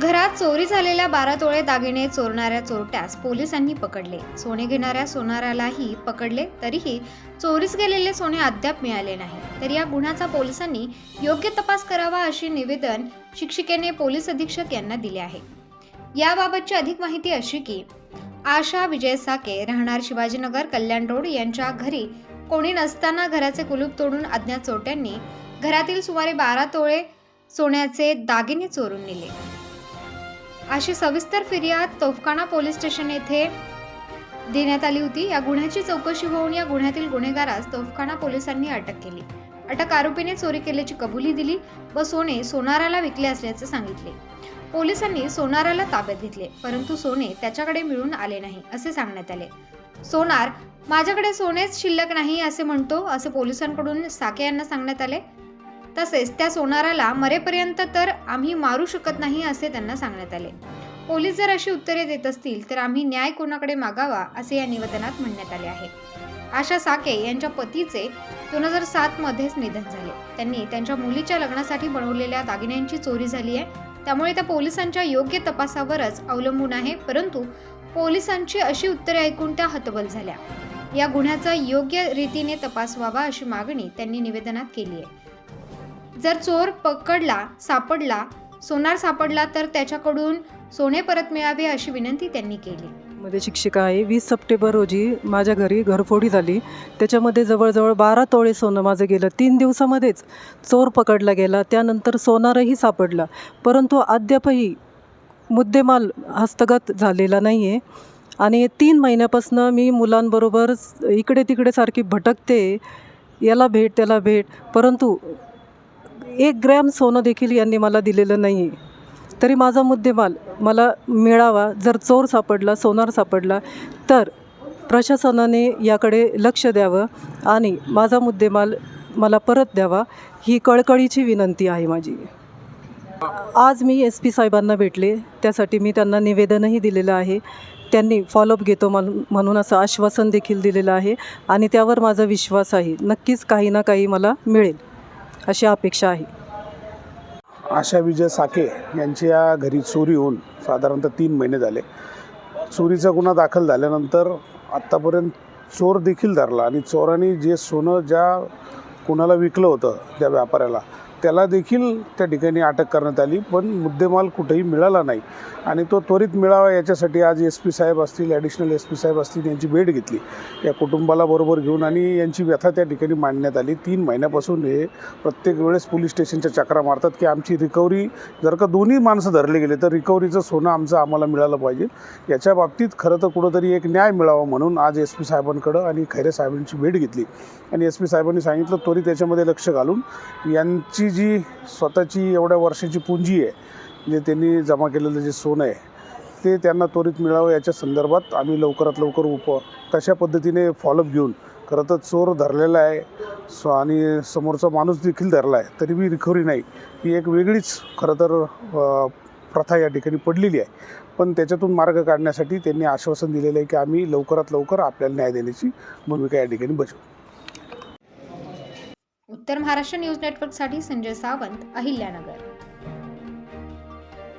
घरात चोरी झालेल्या बारा तोळे दागिने चोरणाऱ्या चोरट्यास पोलिसांनी पकडले. सोने घेणाऱ्या सोनारालाही पकडले तरीही चोरीस गेलेले सोने अद्याप मिळाले नाही. तर या गुन्ह्याचा पोलिसांनी योग्य तपास करावा अशी निवेदन शिक्षिकेने पोलीस अधीक्षक यांना दिले आहे. याबाबतची अधिक माहिती अशी की आशा विजय साके राहणार शिवाजीनगर कल्याण रोड यांच्या घरी कोणी नसताना घराचे कुलूप तोडून अज्ञात चोरट्यांनी घरातील सुमारे बारा तोळे सोन्याचे दागिने चोरून नेले. अशी सविस्तर फिर्याद तोफखाना पोलीस स्टेशन येथे देण्यात आली होती. या गुन्ह्याची चौकशी होऊन या गुन्ह्यातील गुन्हेगारास तोफखाना पोलिसांनी अटक केली. अटक आरोपीने चोरी केल्याची कबुली दिली व सोने सोनाराला विकले असल्याचे सांगितले. पोलिसांनी सोनाराला ताब्यात घेतले परंतु सोने त्याच्याकडे मिळून आले नाही असे सांगण्यात आले. सोनार माझ्याकडे सोनेच शिल्लक नाही असे म्हणतो असे पोलिसांकडून साके यांना सांगण्यात आले. तसेच त्या सोनाराला मरेपर्यंत तर आम्ही मारू शकत नाही असे त्यांना सांगण्यात आले. पोलीस जर अशी उत्तरे देत असतील तर आम्ही न्याय कोणाकडे मागावा असे या निवेदनात म्हणण्यात आले आहे. आशा साके यांच्या पतीचे दोन हजार सातमध्येच निधन झाले. त्यांनी त्यांच्या मुलीच्या लग्नासाठी बनवलेल्या दागिन्यांची चोरी झाली आहे. त्यामुळे त्या पोलिसांच्या योग्य तपासावरच अवलंबून आहे परंतु पोलिसांची अशी उत्तरे ऐकून त्या हतबल झाल्या. या गुन्ह्याचा योग्य रीतीने तपास व्हावा अशी मागणी त्यांनी निवेदनात केली आहे. जर चोर पकडला सापडला सोनार सापडला तर त्याच्याकडून सोने परत मिळावे अशी विनंती त्यांनी केली. मध्ये शिक्षिका आहे वीस सप्टेंबर रोजी माझ्या घरी घरफोडी झाली. त्याच्यामध्ये जवळजवळ बारा तोळे सोनं माझं गेलं. तीन दिवसामध्येच चोर पकडला गेला. त्यानंतर सोनारही सापडला. परंतु अद्यापही मुद्देमाल हस्तगत झालेला नाही आहे आणि तीन महिन्यापासून मी मुलांबरोबर इकडे तिकडे सारखी भटकते. याला भेट त्याला भेट. परंतु एक ग्रॅम सोनं देखील यांनी मला दिलेलं नाही आहे तरी माझा मुद्देमाल मला मिळावा जर चोर सापडला सोनार सापडला तर प्रशासनाने याकडे लक्ष द्यावं आणि माझा मुद्देमाल मला परत द्यावा ही कळकळीची विनंती आहे माझी. आज मी एस पी साहेबांना भेटले. त्यासाठी मी त्यांना निवेदनही दिलेलं आहे. त्यांनी फॉलोअप घेतो म्हणून म्हणून असं आश्वासन देखील दिलेलं आहे आणि त्यावर माझा विश्वास आहे. नक्कीच काही ना काही मला मिळेल अशी अपेक्षा आहे. आशा विजय साके यांच्या घरी चोरी होऊन साधारणतः तीन महिने झाले. चोरीचा गुन्हा दाखल झाल्यानंतर आत्तापर्यंत चोर देखील धरला आणि चोरांनी जे सोनं ज्या कुणाला विकलं होतं त्या व्यापाऱ्याला त्याला देखील त्या ठिकाणी अटक करण्यात आली पण मुद्देमाल कुठेही मिळाला नाही. आणि तो त्वरित मिळावा याच्यासाठी आज एस पी साहेब असतील ॲडिशनल एस पी साहेब असतील यांची भेट घेतली. या कुटुंबाला बरोबर घेऊन आणि यांची व्यथा त्या ठिकाणी मांडण्यात आली. तीन महिन्यापासून हे प्रत्येक वेळेस पोलीस स्टेशनच्या चक्रा मारतात की आमची रिकव्हरी जर का दोन्ही माणसं धरले गेले तर रिकव्हरीचं सोनं आमचं आम्हाला मिळालं पाहिजे. याच्या बाबतीत खरं तर कुठंतरी एक न्याय मिळावा म्हणून आज एस पी साहेबांकडं आणि खैरे साहेबांची भेट घेतली. आणि एस पी साहेबांनी सांगितलं त्वरित याच्यामध्ये लक्ष घालून यांची जी स्वतःची एवढ्या वर्षाची पुंजी आहे जे त्यांनी जमा केलेलं जे सोनं आहे ते त्यांना त्वरित मिळावं याच्या संदर्भात आम्ही लवकरात लवकर उप तशा पद्धतीने फॉलोअप घेऊन खरं तर चोर धरलेला आहे सो आणि समोरचा माणूस देखील धरला आहे तरी बी रिकव्हरी नाही. ही एक वेगळीच खरं तर प्रथा या ठिकाणी पडलेली आहे. पण त्याच्यातून मार्ग काढण्यासाठी त्यांनी आश्वासन दिलेलं आहे की आम्ही लवकरात लवकर आपल्याला न्याय देण्याची भूमिका या ठिकाणी बजावू. उत्तर महाराष्ट्र न्यूज नेटवर्कसाठी संजय सावंत अहिल्यानगर